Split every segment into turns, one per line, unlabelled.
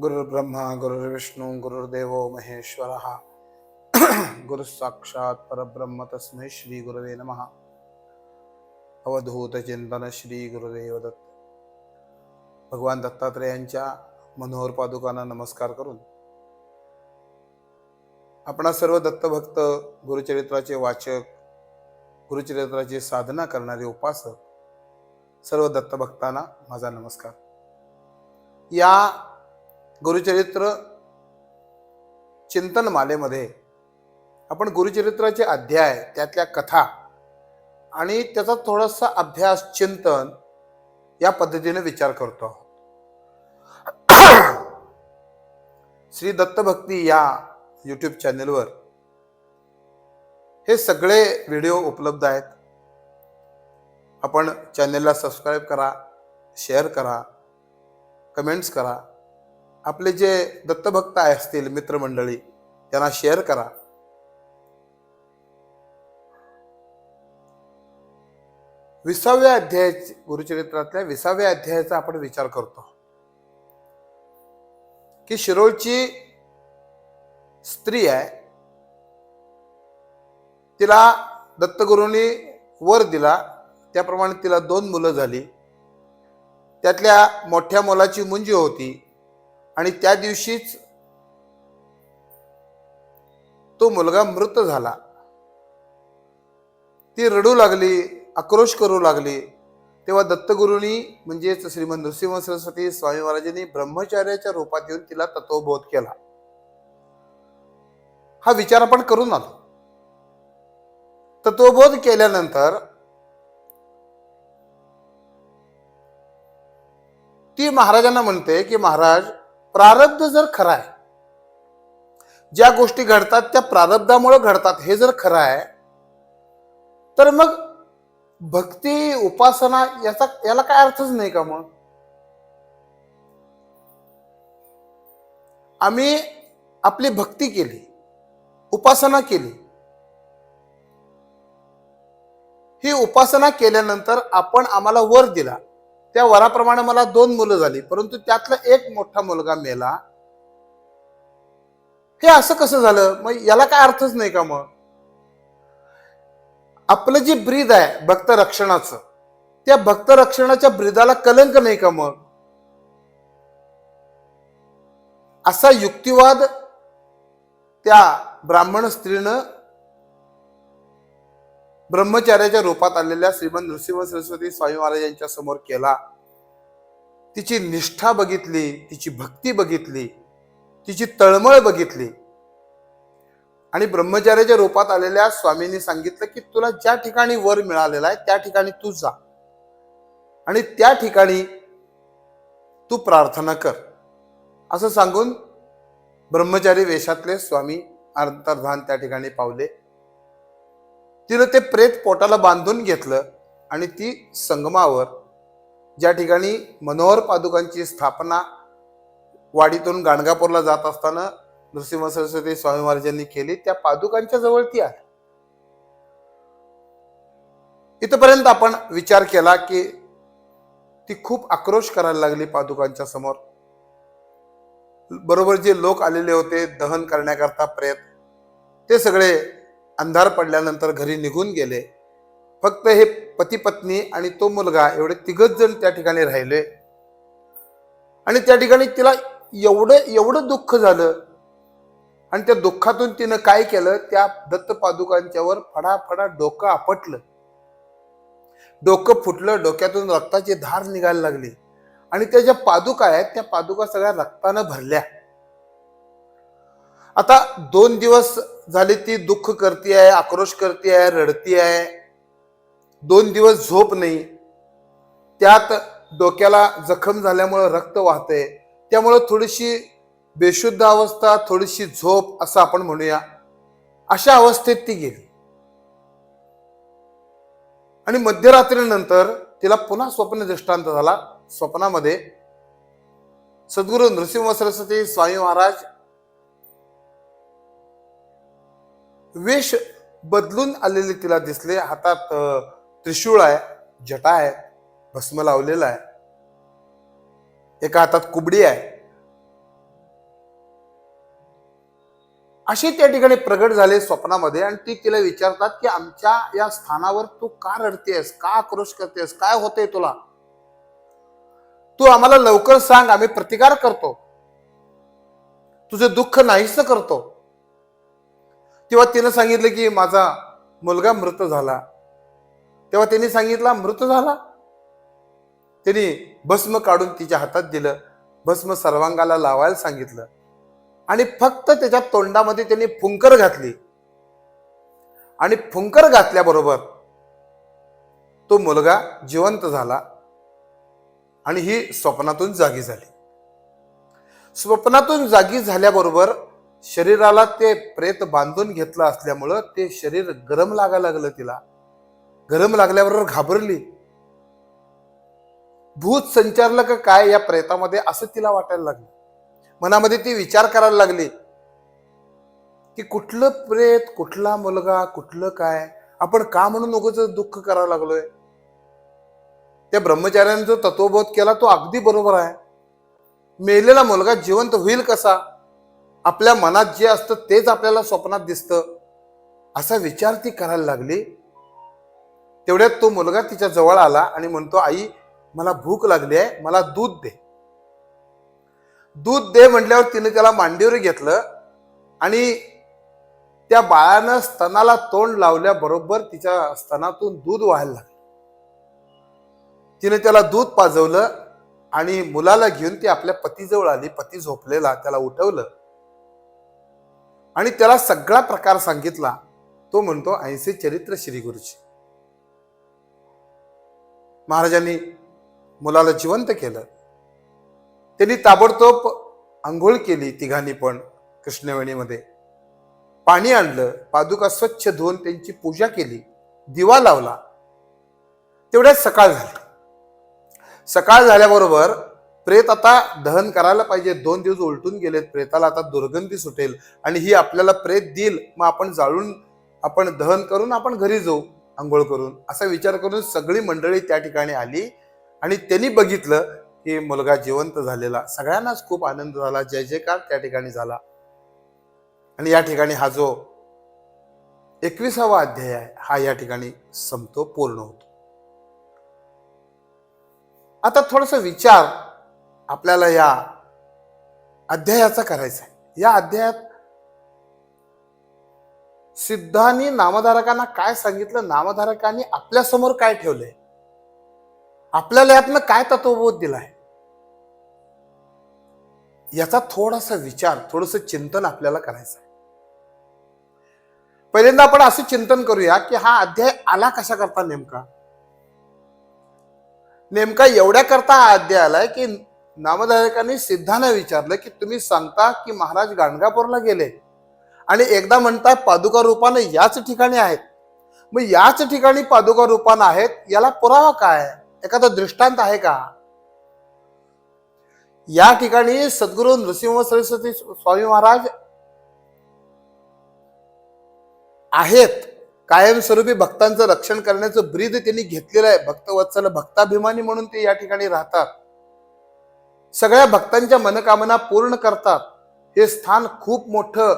गुरुर्ब्रह्मा गुरुर्विष्णू गुरुर्देव महेश्वर। गुरुसाक्षात परब्रह्म तस्मै श्री गुरुवे नमः। अवधूत चिंतन श्री गुरुदेव दत्त भगवान दत्तात्रेयांच्या मनोहर पादुकांना नमस्कार करून आपणा सर्व दत्तभक्त गुरुचरित्राचे वाचक गुरुचरित्राची साधना करणारे उपासक सर्व दत्तभक्तांना माझा नमस्कार. या गुरुचरित्र चिंतन मालेमध्ये आपण गुरुचरित्राचे अध्याय त्यातल्या कथा आणि त्याचा थोडासा अभ्यास चिंतन या पद्धतीने विचार करतो श्री दत्तभक्ती या यूट्यूब चॅनेलवर हे सगळे व्हिडिओ उपलब्ध आहेत. आपण चॅनेलला सबस्क्राईब करा शेअर करा कमेंट्स करा. आपले जे दत्तभक्त असतील मित्रमंडळी त्यांना शेअर करा. विसाव्या अध्यायाची गुरुचरित्रातल्या विसाव्या अध्यायाचा आपण विचार करतो. की शिरोळची स्त्री आहे तिला दत्तगुरूंनी वर दिला त्याप्रमाणे तिला दोन मुलं झाली. त्यातल्या मोठ्या मुलाची मुंजी होती आणि त्या दिवशीच तो मुलगा मृत झाला. ती रडू लागली आक्रोश करू लागली. तेव्हा दत्तगुरूंनी म्हणजेच श्रीमंत नृसिंह सरस्वती स्वामी महाराजांनी ब्रह्मचार्याच्या रूपात येऊन तिला तत्वबोध केला. हा विचार आपण करून आलो. तत्वबोध केल्यानंतर ती महाराजांना म्हणते की महाराज प्रारब्ध जर खरा आहे ज्या गोष्टी घडतात त्या प्रारब्धामुळे घडतात हे जर खरं आहे तर मग भक्ती उपासना याचा याला काय अर्थच नाही का मग? आम्ही आपली भक्ती केली उपासना केली. ही उपासना केल्यानंतर आपण आम्हाला वर दिला. त्या वराप्रमाणे मला दोन मुलं झाली परंतु त्यातला एक मोठा मुलगा मेला. हे असं कसं झालं? मग याला काय अर्थच नाही का मग? आपलं जे ब्रीद आहे भक्त रक्षणाचं त्या भक्त रक्षणाच्या ब्रीदाला कलंक नाही का मग? असा युक्तिवाद त्या ब्राह्मण स्त्रीनं ब्रह्मचार्याच्या रूपात आलेल्या श्रीमंत नृसिंह सरस्वती स्वामी महाराजांच्या समोर केला. तिची निष्ठा बघितली तिची भक्ती बघितली तिची तळमळ बघितली. आणि ब्रह्मचार्याच्या रूपात आलेल्या स्वामींनी सांगितलं की तुला ज्या ठिकाणी वर मिळालेला आहे त्या ठिकाणी तू जा. आणि त्या ठिकाणी तू प्रार्थना कर. असं सांगून ब्रह्मचारी वेशातले स्वामी अंतर्धान त्या ठिकाणी पावले. तिनं ते प्रेत पोटाला बांधून घेतलं आणि ती संगमावर ज्या ठिकाणी मनोहर पादुकांची स्थापना वाडीतून गाणगापूरला जात असताना नृसिंह सरस्वती स्वामी महाराजांनी केली त्या पादुकांच्या जवळ ती आहे. इथपर्यंत आपण विचार केला की ती खूप आक्रोश करायला लागली पादुकांच्या समोर. बरोबर जे लोक आलेले होते दहन करण्याकरता प्रेत ते सगळे अंधार पडल्यानंतर घरी निघून गेले. फक्त हे पती पत्नी आणि तो मुलगा एवढे तिघच जण त्या ठिकाणी राहिले. आणि त्या ठिकाणी तिला एवढं एवढं दुःख झालं. आणि त्या दुःखातून तिनं काय केलं? त्या दत्त पादुकांच्यावर फडाफडा डोकं आपटलं. डोकं फुटलं डोक्यातून रक्ताची धार निघायला लागली. आणि त्या ज्या पादुका आहेत त्या पादुका सगळ्या रक्तानं भरल्या. आता दोन दिवस झाली ती दुःख करती आहे आक्रोश करती आहे रडती आहे. दोन दिवस झोप नाही. त्यात डोक्याला जखम झाल्यामुळं रक्त वाहतंय. त्यामुळं थोडीशी बेशुद्ध अवस्था थोडीशी झोप असं आपण म्हणूया. अशा अवस्थेत ती गेली. आणि मध्यरात्रीनंतर तिला पुन्हा स्वप्न दृष्टांत झाला. स्वप्नामध्ये सद्गुरू नृसिंह सरस्वती स्वामी महाराज वेश बदलून आलेले तिला दिसले. हातात त्रिशूळ आहे जटा आहे भस्म लावलेला आहे. एका हातात कुबडी आहे. अशी त्या ठिकाणी प्रगट झाले स्वप्नामध्ये आणि ती तिला विचारतात की आमच्या या स्थानावर तू का रडतेस? का आक्रोश करतेस? काय होतंय तुला? तू आम्हाला लवकर सांग आम्ही प्रतिकार करतो. तुझे दुःख नाहीस करतो. तेव्हा तिनं सांगितलं की माझा मुलगा मृत झाला. तेव्हा त्यांनी सांगितला मृत झाला. त्यांनी भस्म काढून तिच्या हातात दिलं. भस्म सर्वांगाला लावायला सांगितलं. आणि फक्त त्याच्या तोंडामध्ये त्यांनी फुंकर घातली. आणि फुंकर घातल्याबरोबर तो मुलगा जिवंत झाला आणि ही स्वप्नातून जागी झाली. स्वप्नातून जागी झाल्याबरोबर शरीराला ते प्रेत बांधून घेतलं असल्यामुळं ते शरीर गरम लागायला लागलं तिला. गरम लागल्याबरोबर घाबरली. भूत संचारलं का काय या प्रेतामध्ये असं तिला वाटायला लागलं. मनामध्ये ती विचार करायला लागली. की कुठलं प्रेत कुठला मुलगा कुठलं काय? आपण का म्हणून उगच दुःख करायला लागलोय? त्या ब्रह्मचार्याने जो तत्वबोध केला तो अगदी बरोबर आहे. मेलेला मुलगा जिवंत होईल कसा? आपल्या मनात जे असतं तेच आपल्याला स्वप्नात दिसतं. असा विचार ती करायला लागली. तेवढ्यात तो मुलगा तिच्या जवळ आला आणि म्हणतो आई मला भूक लागली आहे मला दूध दे. दूध दे म्हटल्यावर तिने त्याला मांडीवर घेतलं आणि त्या बाळानं स्तनाला तोंड लावल्याबरोबर तिच्या स्तनातून दूध व्हायला लागलं. तिने त्याला दूध पाजवलं आणि मुलाला घेऊन ती आपल्या पतीजवळ आली. पती झोपलेला त्याला उठवलं. आणि त्याला सगळा प्रकार सांगितला तो म्हणतो ऐंशी चरित्र श्री गुरुजी. महाराजांनी मुलाला जिवंत केलं. त्यांनी ताबडतोब आंघोळ केली तिघांनी पण कृष्णवेणीमध्ये. पाणी आणलं पादुका स्वच्छ धुवून त्यांची पूजा केली दिवा लावला. तेवढ्यात सकाळ झाली. सकाळ झाल्याबरोबर प्रेत आता दहन करायला पाहिजे. दोन दिवस उलटून गेलेत प्रेताला आता दुर्गंधी सुटेल. आणि ही आपल्याला प्रेत देईल मग आपण जाळून आपण दहन करून आपण घरी जाऊ आंघोळ करून. असा विचार करून सगळी मंडळी त्या ठिकाणी आली. आणि त्यांनी बघितलं की मुलगा जिवंत झालेला. सगळ्यांनाच खूप आनंद झाला. जय जयकार त्या ठिकाणी झाला. आणि या ठिकाणी हा जो एकविसावा अध्याय आहे हा या ठिकाणी संपतो पूर्ण होतो. आता थोडस विचार आपल्याला या अध्यायाचा करायचा आहे. या अध्यायात सिद्धांनी नामधारकांना काय सांगितलं? नामधारकांनी आपल्यासमोर काय ठेवलंय? आपल्याला यातनं काय तत्वबोध दिलाय? याचा थोडासा विचार थोडस चिंतन आपल्याला करायचं आहे. पहिल्यांदा आपण असं चिंतन करूया की हा अध्याय आला कशा करता नेमका? नेमका एवढ्या करता हा अध्याय आलाय की नामधारकांनी सिद्धांना विचारलं की तुम्ही सांगता की महाराज गाणगापूरला गेले. आणि एकदा म्हणता पादुका रूपाने याच ठिकाणी आहेत. मग याच ठिकाणी पादुका रूपानं आहेत याला पुरावा काय? एखादा दृष्टांत आहे का? या ठिकाणी सद्गुरू नृसिंह सरस्वती स्वामी महाराज आहेत. कायमस्वरूपी भक्तांचं रक्षण करण्याचं ब्रीद त्यांनी घेतलेलं आहे. भक्तवत्सल भक्ताभिमानी म्हणून ते या ठिकाणी राहतात. सगळ्या भक्तांच्या मनकामना पूर्ण करतात. हे स्थान खूप मोठं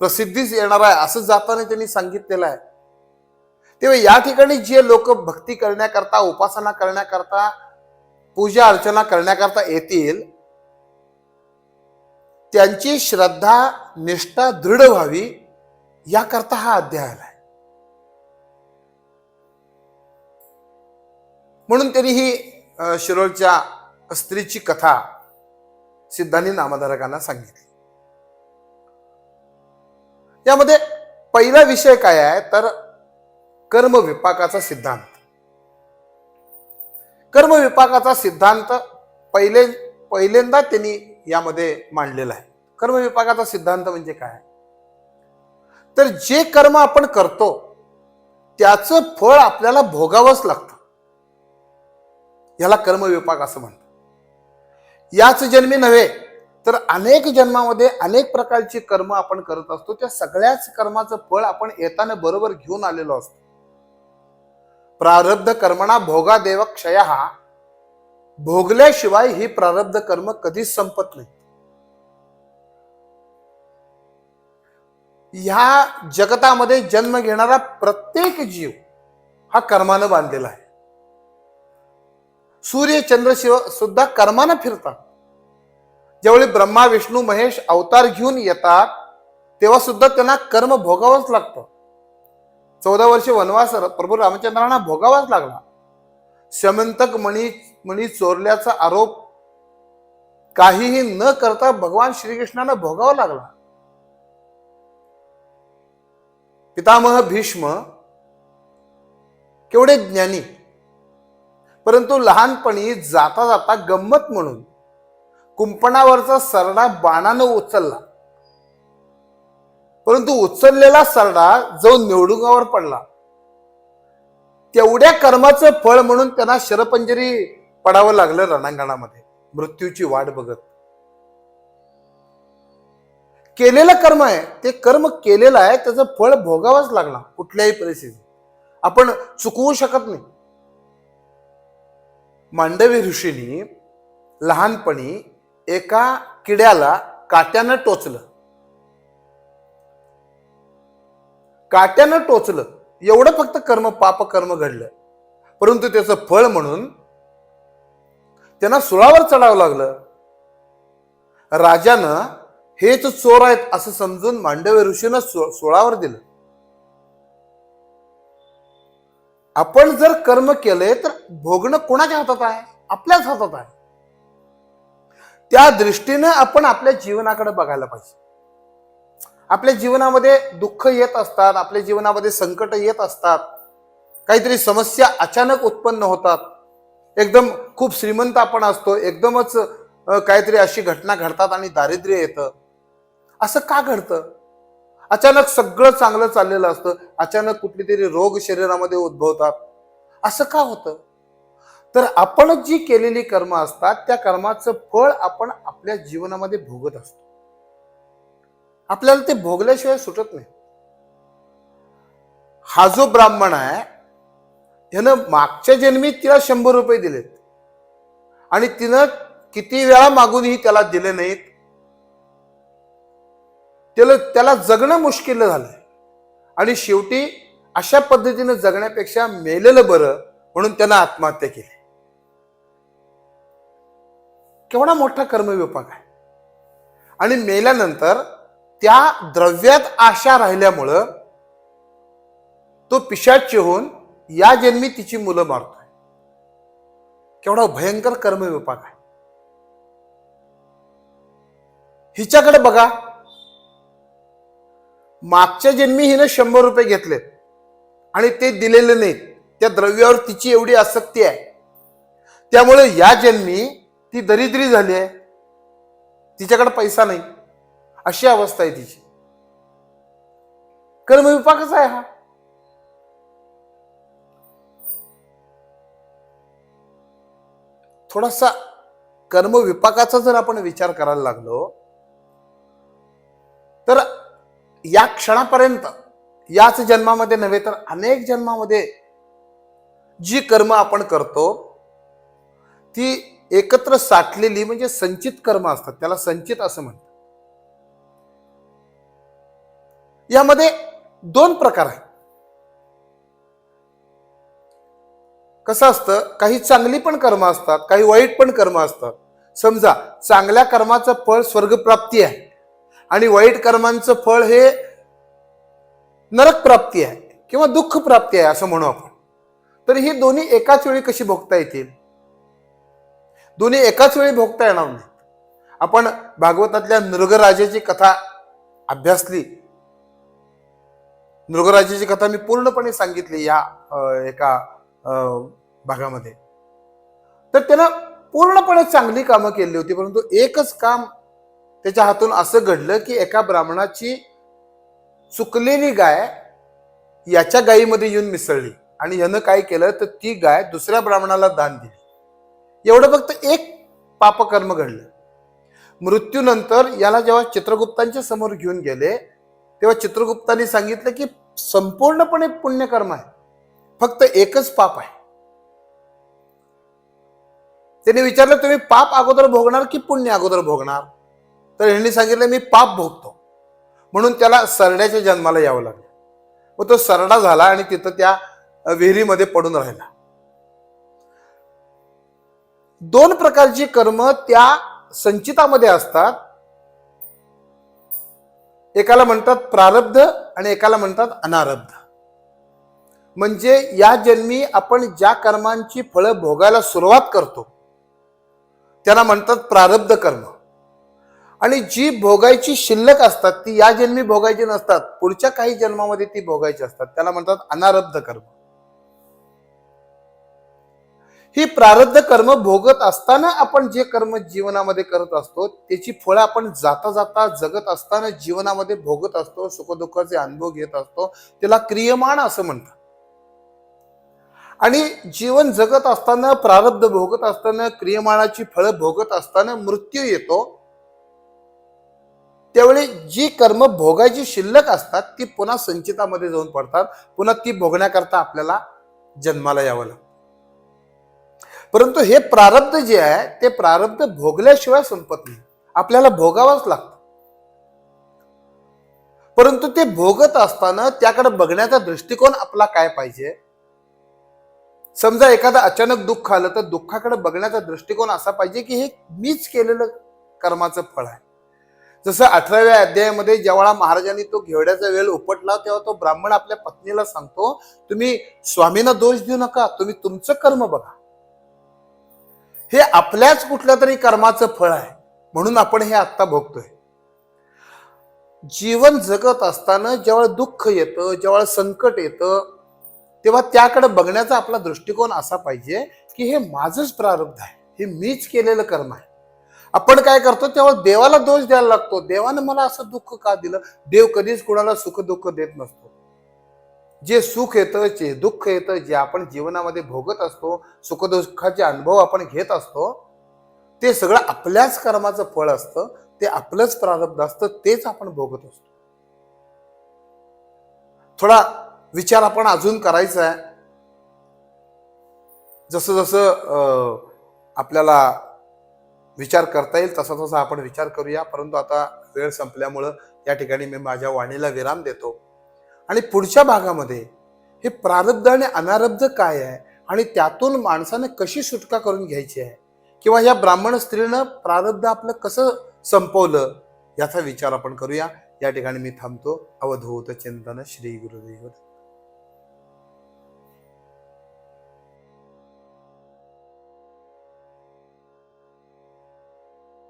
प्रसिद्धीस येणार आहे असं जाताना त्यांनी सांगितलेलं आहे. तेव्हा या ठिकाणी जे लोक भक्ती करण्याकरता उपासना करण्याकरता पूजा अर्चना करण्याकरता येतील त्यांची श्रद्धा निष्ठा दृढ व्हावी याकरता हा अध्याय आलाय म्हणून त्यांनी ही शिरोळच्या स्त्रीची कथा सिद्धांनी नामधारकांना सांगितली. यामध्ये पहिला विषय काय आहे? तर कर्म विपाकाचा सिद्धांत. कर्म विपाकाचा सिद्धांत पहिले पहिल्यांदा त्यांनी यामध्ये मांडलेला आहे. कर्म विपाकाचा सिद्धांत म्हणजे काय? तर जे कर्म आपण करतो त्याचं फळ आपल्याला भोगावंच लागतं. याला कर्मविपाक असं म्हणतात. याच जन्मी नव्हे तर अनेक जन्मामध्ये अनेक प्रकारची कर्म आपण करत असतो. त्या सगळ्याच कर्माचं फळ आपण येताना बरोबर घेऊन आलेलो असतो. प्रारब्ध कर्मणा भोगा देव क्षय हा भोगल्याशिवाय ही प्रारब्ध कर्म कधीच संपत नाही. ह्या जगतामध्ये जन्म घेणारा प्रत्येक जीव हा कर्मानं बांधलेला आहे. सूर्य चंद्र शिव सुद्धा कर्मानं फिरतात. ज्यावेळी ब्रह्मा विष्णू महेश अवतार घेऊन येतात तेव्हा सुद्धा त्यांना कर्म भोगावंच लागतं. चौदा वर्षे वनवास प्रभू रामचंद्रांना भोगावाच लागला. शमंतक मणी मणी चोरल्याचा आरोप काहीही न करता भगवान श्रीकृष्णानं भोगावा लागला. पितामह भीष्म केवढे ज्ञानी परंतु लहानपणी जाता जाता गंमत म्हणून कुंपणावरचा सरडा बाणानं उचलला. परंतु उचललेला सरडा जो निवडुंगावर पडला तेवढ्या कर्माचं फळ म्हणून त्यांना शरपंजरी पडावं लागलं रणांगणामध्ये मृत्यूची वाट बघत. केलेलं कर्म आहे ते कर्म केलेलं आहे त्याचं फळ भोगावंच लागणार कुठल्याही परिस्थितीत. आपण चुकवू शकत नाही. मांडवी ऋषींनी लहानपणी एका किड्याला काट्यानं टोचलं. काट्यानं टोचलं. एवढं फक्त कर्म पाप कर्म घडलं. परंतु त्याचं फळ म्हणून त्यांना सुळावर चढावं लागलं. राजानं हेच चोर आहेत असं समजून मांडव्य ऋषीनं सुळावर दिलं. आपण जर कर्म केले तर भोगणं कोणाच्या हातात आहे? आपल्याच हातात आहे. त्या दृष्टीनं आपण आपल्या जीवनाकडे बघायला पाहिजे. आपल्या जीवनामध्ये दुःख येत असतात आपल्या जीवनामध्ये संकट येत असतात. काहीतरी समस्या अचानक उत्पन्न होतात. एकदम खूप श्रीमंत आपण असतो एकदमच काहीतरी अशी घटना घडतात आणि दारिद्र्य येतं. असं का घडतं? अचानक सगळं चांगलं चाललेलं असतं. अचानक कुठली तरी रोग शरीरामध्ये उद्भवतात. असं का होतं? तर आपण जी केलेली कर्म असतात त्या कर्माचं फळ आपण आपल्या जीवनामध्ये भोगत असतो. आपल्याला ते भोगल्याशिवाय सुटत नाही. हा जो ब्राह्मण आहे ह्यानं मागच्या जन्मी तिला शंभर रुपये दिलेत. आणि तिनं किती वेळा मागूनही त्याला दिले नाहीत. त्याला त्याला जगणं मुश्किल झालंय. आणि शेवटी अशा पद्धतीनं जगण्यापेक्षा मेलेलं बरं म्हणून त्यानं आत्महत्या केली. केवढा मोठा कर्मविपाक आहे. आणि मेल्यानंतर त्या द्रव्यात आशा राहिल्यामुळं तो पिशाच्य होऊन या जन्मी तिची मुलं मारतोय. केवढा भयंकर कर्मविपाक आहे. हिच्याकडे बघा मागच्या जन्मी हिनं शंभर रुपये घेतलेत. आणि ते दिलेले नाहीत. त्या द्रव्यावर तिची एवढी आसक्ती आहे. त्यामुळे या जन्मी ती दरिद्री झाली आहे. तिच्याकडे पैसा नाही. अशी अवस्था आहे तिची. कर्मविपाकच आहे हा. थोडासा कर्मविपाकाचा जर आपण विचार करायला लागलो या क्षणापर्यंत याच जन्मामध्ये नव्हे तर अनेक जन्मामध्ये जी कर्म आपण करतो ती एकत्र साठलेली म्हणजे संचित कर्म असतात. त्याला संचित असं म्हणतात. यामध्ये दोन प्रकार आहेत. कसं असतं? काही चांगली पण कर्म असतात काही वाईट पण कर्म असतात. समजा चांगल्या कर्माचं फळ स्वर्गप्राप्ती आहे. आणि वाईट कर्मांचं फळ हे नरक प्राप्ती आहे किंवा दुःख प्राप्ती आहे असं म्हणू आपण. तर ही दोन्ही एकाच वेळी कशी भोगता येतील? दोन्ही एकाच वेळी भोगता येणार नाही आपण भागवतातल्या नृगराजाची कथा अभ्यासली. नृगराजाची कथा मी पूर्णपणे सांगितली या एका भागामध्ये. तर त्यानं पूर्णपणे चांगली कामं केली होती परंतु एकच काम त्याच्या हातून असं घडलं की एका ब्राह्मणाची चुकलेली गाय याच्या गायीमध्ये येऊन मिसळली. आणि यानं काय केलं? तर ती गाय दुसऱ्या ब्राह्मणाला दान दिली. एवढं फक्त एक पापकर्म घडलं. मृत्यूनंतर याला जेव्हा चित्रगुप्तांच्या समोर घेऊन गेले तेव्हा चित्रगुप्तांनी सांगितलं की संपूर्णपणे पुण्यकर्म आहे. फक्त एकच पाप आहे. त्याने विचारलं तुम्ही पाप अगोदर भोगणार की पुण्य अगोदर भोगणार? तर ह्यांनी सांगितलं मी पाप भोगतो. म्हणून त्याला सरड्याच्या जन्माला यावं लागलं. व तो सरडा झाला आणि तिथं त्या विहिरीमध्ये पडून राहिला. दोन प्रकारची कर्म त्या संचितामध्ये असतात. एकाला म्हणतात प्रारब्ध आणि एकाला म्हणतात अनारब्ध. म्हणजे या जन्मी आपण ज्या कर्मांची फळं भोगायला सुरुवात करतो त्यांना म्हणतात प्रारब्ध कर्म. आणि जी भोगायची शिल्लक असतात ती या जन्मी भोगायची नसतात. पुढच्या काही जन्मामध्ये ती भोगायची असतात. त्याला म्हणतात अनारब्ध कर्म. ही प्रारब्ध कर्म भोगत असताना आपण जे कर्म जीवनामध्ये करत असतो त्याची फळं आपण जाता जाता जगत असताना जीवनामध्ये भोगत असतो सुखदुःखाचे अनुभव घेत असतो त्याला क्रियमाण असं म्हणतात. आणि जीवन जगत असताना प्रारब्ध भोगत असताना क्रियमाणाची फळं भोगत असताना मृत्यू येतो त्यावेळी जी कर्म भोगायची शिल्लक असतात ती पुन्हा संचितामध्ये जाऊन पडतात. पुन्हा ती भोगण्याकरता आपल्याला जन्माला यावं लागतं. परंतु हे प्रारब्ध जे आहे ते प्रारब्ध भोगल्याशिवाय संपत नाही. आपल्याला भोगावंच लागतं. परंतु ते भोगत असताना त्याकडे बघण्याचा दृष्टिकोन आपला काय पाहिजे? समजा एखादं अचानक दुःख आलं तर दुःखाकडे बघण्याचा दृष्टिकोन असा पाहिजे की हे मीच केलेलं कर्माचं फळ आहे. जसं अठराव्या अध्यायामध्ये जेव्हा महाराजांनी तो घेवड्याचा वेळ उपटला तेव्हा तो ब्राह्मण आपल्या पत्नीला सांगतो तुम्ही स्वामींना दोष देऊ नका तुम्ही तुमचं कर्म बघा. हे आपल्याच कुठल्या तरी कर्माचं फळ आहे म्हणून आपण हे आत्ता भोगतोय. जीवन जगत असताना जेव्हा दुःख येतं जेव्हा संकट येतं तेव्हा त्याकडे बघण्याचा आपला दृष्टिकोन असा पाहिजे की हे माझंच प्रारब्ध आहे हे मीच केलेलं कर्म आहे. आपण काय करतो तेव्हा देवाला दोष द्यायला लागतो. देवानं मला असं दुःख का दिलं? देव कधीच कुणाला सुख दुःख देत नसतो. जे सुख येतं जे दुःख येतं जे आपण जीवनामध्ये भोगत असतो सुखदुःखाचे अनुभव आपण घेत असतो ते सगळं आपल्याच कर्माचं फळ असतं ते आपलंच प्रारब्ध असतं तेच आपण भोगत असतो. थोडा विचार आपण अजून करायचा आहे. जसं जसं आपल्याला विचार करता येईल तसा तसा आपण विचार करूया. परंतु आता वेळ संपल्यामुळं या ठिकाणी मी माझ्या वाणीला विराम देतो. आणि पुढच्या भागामध्ये हे प्रारब्ध आणि अनारब्ध काय आहे आणि त्यातून माणसाने कशी सुटका करून घ्यायची आहे? किंवा या ब्राह्मण स्त्रीनं प्रारब्ध आपलं कसं संपवलं? याचा विचार आपण करूया. या ठिकाणी मी थांबतो. अवधूत चिंतन श्री गुरुदेव.